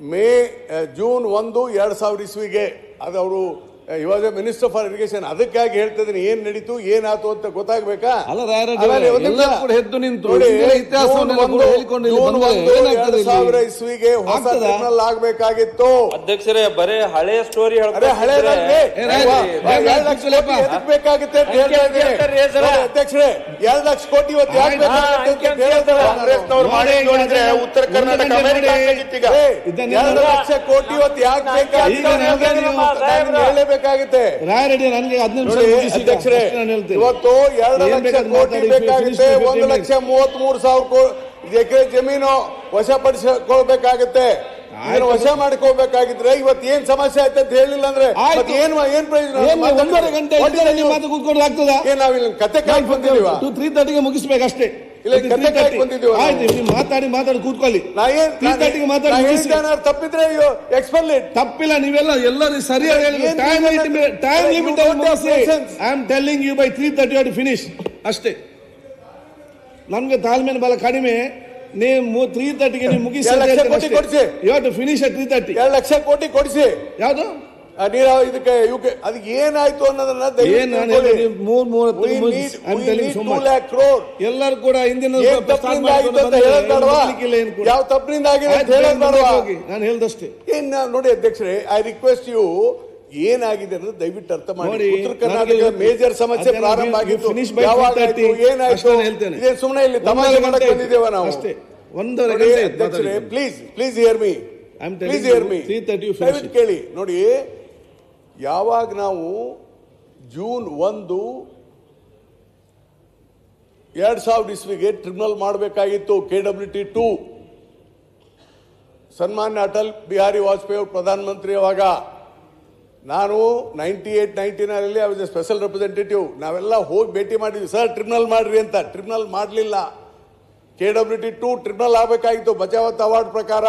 May June ಒಂದು ಎರಡು ಸಾವಿರ ಇಸ್ವಿಗೆ. ಅದು ಅವರು ಇವಾಗ ಮಿನಿಸ್ಟರ್ ಫಾರ್ ಇರಿಗೇಷನ್ ಅದಕ್ಕಾಗಿ ಹೇಳ್ತಾ ಇದ್ದೀನಿ ಏನ್ ನಡೀತು ಏನಾಯ್ತು ಅಂತ ಗೊತ್ತಾಗ್ಬೇಕಾ? ಅಲ್ಲ, ರಾಯರಾಜ್ ಒಂದು ನಿಮಿಷ. ಕೂಡ ಎದ್ದು ನಿಂತು ನೋಡಿ, ಹಿಂದಿನ ಇತಿಹಾಸವನ್ನೆಲ್ಲ ಜೂನ್ ಕೂಡ ಒಂದು- ಹೇಳಿಕೊಂಡು ಇಲ್ಲಿ ಜೂನ್ ಬಂದರೆ ಒಂದು ಏನಾಗ್ತದೆ ಇಲ್ಲಿ? ಸಾವಿರ ಇಸ್ವಿಗೆ ಹೊಸ ಆಗ್ತದಾ? ಟ್ರಿಬ್ಯುನಲ್ ಆಗ್ಬೇಕಾಗಿತ್ತು. ಅಧ್ಯಕ್ಷರೇ ಬರೇ ಹಳೆ ಸ್ಟೋರಿ ಹೇಳ್ತಾರೆ ಹಳೆ ಬೇಕಾಗುತ್ತೆ ಅಧ್ಯಕ್ಷರೇ ಎರಡ್ ಲಕ್ಷ ಕೋಟಿ ಇವತ್ತು ಯಾಕೆ ಬೇಕಾಗುತ್ತೆ ಉತ್ತರ ಕರ್ನಾಟಕ ಎರಡು ಲಕ್ಷ ಕೋಟಿ ಇವತ್ತು ಯಾಕೆ ಬೇಕಾಗುತ್ತೆ ಅಂತ ರಾಯರೆಡ್ಡಿ ನನಗೆ ಹದಿನೈದು ನಿಮಿಷ. ಅಧ್ಯಕ್ಷರೇ ಇವತ್ತು ಎರಡು ಲಕ್ಷ ಕೋಟಿ ಬೇಕಾಗುತ್ತೆ ಒಂದು ಲಕ್ಷ ಮೂವತ್ತ್ ಮೂರು ಸಾವಿರ ಎಕರೆ ಜಮೀನು ವಶಪಡಿಸಿಕೊಳ್ಬೇಕಾಗುತ್ತೆ. ವಶ ಮಾಡ್ಕೋಬೇಕಾಗಿದ್ರೆ ಇವತ್ತು ಏನ್ ಸಮಸ್ಯೆ ಆಯ್ತು ಅಂತ ಹೇಳಿಲ್ಲ ಅಂದ್ರೆ ಏನ್ ಏನ್ ಪ್ರಯೋಜನ? ಒಂದೂವರೆ ಗಂಟೆ? ಮಾತು ಕೂತ್ಕೊಂಡು ಆಗ್ತದಾ? ಏನ್ ನಾವಿಲ್ಲಿ ಕತೆ ಕಾಯಿ ಬಂದಿದೀವ ಟು ತ್ರೀ ತರ್ಟಿಗೆ ಮುಗಿಸ್ಬೇಕಷ್ಟೇ. ಇಲ್ಲ, ಅದು ಕತೆ 3:30. ಕಾಯ್ಕೊಂಡು ಆಯ್ತು ನೀವು ಮಾತಾಡಿ ಮಾತಾಡಿ ಕೂತ್ಕೊಳ್ಳಿ. ತಪ್ಪಿದ್ರೆ ಎಕ್ಸ್ಪೆಲ್ ಇಟ್ ತಪ್ಪಿಲ್ಲ ನೀವೆಲ್ಲ ಎಲ್ಲರೂ ಸರಿಯಾಗಿ time time limit. I am telling you by three thirty finish ಅಷ್ಟೇ. ನಮ್ಗೆ ತಾಳ್ಮೆನ ಬಲ ಕಡಿಮೆ. ನೀವು ತ್ರೀ ತರ್ಟಿಗೆ ನೀವು ಮುಗಿಸಿ ಲಕ್ಷ ಕೋಟಿ ಕೊಡ್ಸಿ. ಇವತ್ತು ಫಿನಿಶ್ ತ್ರೀ ತರ್ಟಿ ಎರಡು ಲಕ್ಷ ಕೋಟಿ ಕೊಡಿಸಿ. ಯಾವುದು? ಆ ನೀರಾವರಿ ಇದಕ್ಕೆ ಇವಕ್ಕೆ ಅದಕ್ಕೆ ಏನಾಯ್ತು ಅನ್ನೋದನ್ನ ಎಲ್ಲರೂ ಕೂಡ ಹಿಂದಿನ ಯಾವ ತಪ್ಪಿನಿಂದ ಆಗಿದೆ ಅಂತ ಹೇಳೋದ್ ನಾನು ಹೇಳ್ದಷ್ಟೇ. ಏನ್ ನೋಡಿ ಅಧ್ಯಕ್ಷರೇ ಐ ರಿಕ್ವೆಸ್ಟ್ ಯು ಏನಾಗಿದೆ ಅಂದ್ರೆ ದಯವಿಟ್ಟು ಅರ್ಥ ಮಾಡಿ. ಉತ್ತರ ಕರ್ನಾಟಕ ಮೇಜರ್ ಸಮಸ್ಯೆ ಪ್ರಾರಂಭ ಆಗಿತ್ತು. ಯಾವಾಗ 3:30 ಆಯ್ತು ಏನಾಯ್ತು. ಇದೇನ್ ಸುಮ್ಮನೆ ಇಲ್ಲಿ ತಮಾಷೆ ಮಾಡಕ್ಕೆ ಮಾಡಕ್ ಬಂದಿದ್ದೇವ ನಾವು. ಅಷ್ಟೇ ಒಂದರ ಗಂಟೆ ಅಧ್ಯಕ್ಷರೇ please please hear me please hear me 3:30 you ದಯವಿಟ್ಟು ಕೇಳಿ. ನೋಡಿ ಯಾವಾಗ ನಾವು ಜೂನ್ ಒಂದು ಎರಡ್ ಸಾವಿರದ ಇಸ್ವಿಗೆ ಟ್ರಿಬ್ಯುನಲ್ ಮಾಡಬೇಕಾಗಿತ್ತು ಕೆ ಡಬ್ಲ್ಯೂ ಟಿ ಟೂ ಸನ್ಮಾನ್ಯ ಅಟಲ್ ಬಿಹಾರಿ ವಾಜಪೇಯಿ ಅವರು ಪ್ರಧಾನಮಂತ್ರಿ ಅವಾಗ ನಾನು ನೈಂಟಿ ಏಟ್ ನೈಂಟಿ ನೈನಲ್ಲಿ ವಾಸ್ ಎ ಸ್ಪೆಷಲ್ ರೆಪ್ರೆಸೆಂಟೇಟಿವ್ ನಾವೆಲ್ಲ ಹೋಗಿ ಭೇಟಿ ಮಾಡಿದ್ವಿ. ಸರ್ ಟ್ರಿಬ್ಯುನಲ್ ಮಾಡ್ರಿ ಅಂತ. ಟ್ರಿಬ್ಯುನಲ್ ಮಾಡಲಿಲ್ಲ. K W T two tribunal ಆಗಬೇಕಾಗಿತ್ತು. ಬಚಾವತ್ ಅವಾರ್ಡ್ ಪ್ರಕಾರ.